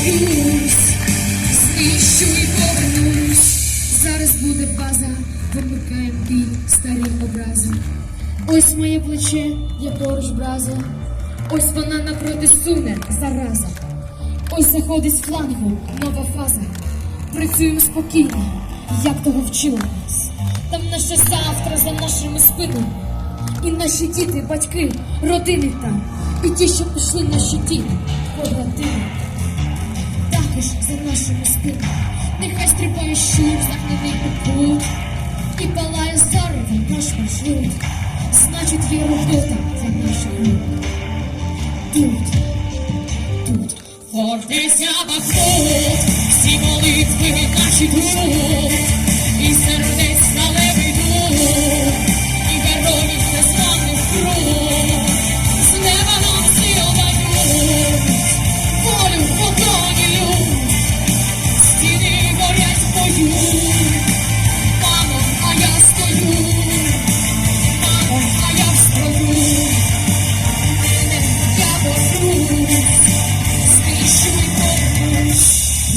борюсь, знищу і повернусь. Зараз буде база, вимикаєм бій, старі образи. Ось моє плече, я поруч браза. Ось вона напроти суне, зараза. Ось заходить з флангу, нова фаза. Працюємо спокійно, як того вчили нас. Там наше завтра за нашими спинами. І наші діти, батьки, родини там. І ті, що пішли на щиті, побратими. Також за нашими спинами. Нехай стрибає щур, загнаний у. І палає зарево наш маршрут. Значить, є робота для наших рук. Тут, тут. Фортеця Бахмут, всі молитви наші тут,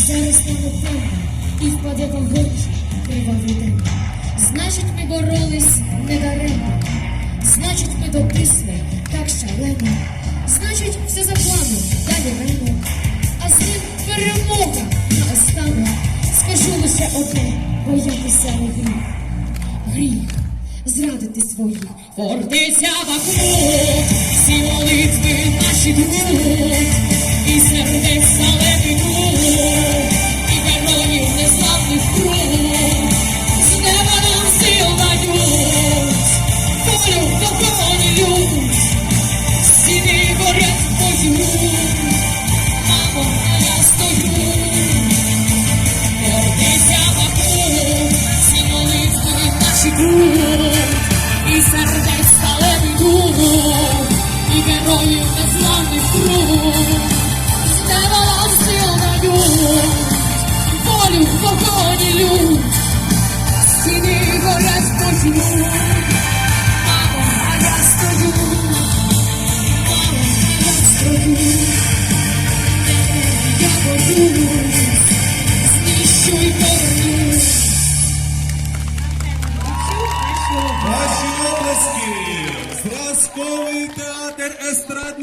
Зараз не готова і впаде вогонь кривавий день. Значить, ми боролись не даремно. Значить, ми дописали так шалено. Значить, все за планом далі рано. А з ним перемога на останок. Скажу лише одне, боятися не гріх. Гріх зрадити своїх. Фортеця Бахмут, всі молитви наші тут, і сердець сталевий дух, і героїв незламних крут, з неба нам сил волю в поконі люд, стіни горять бою, мамо, а я стою, мамо, а я стою, я борюсь, знищу і повернусь. Одеський зразковий театр естрадної.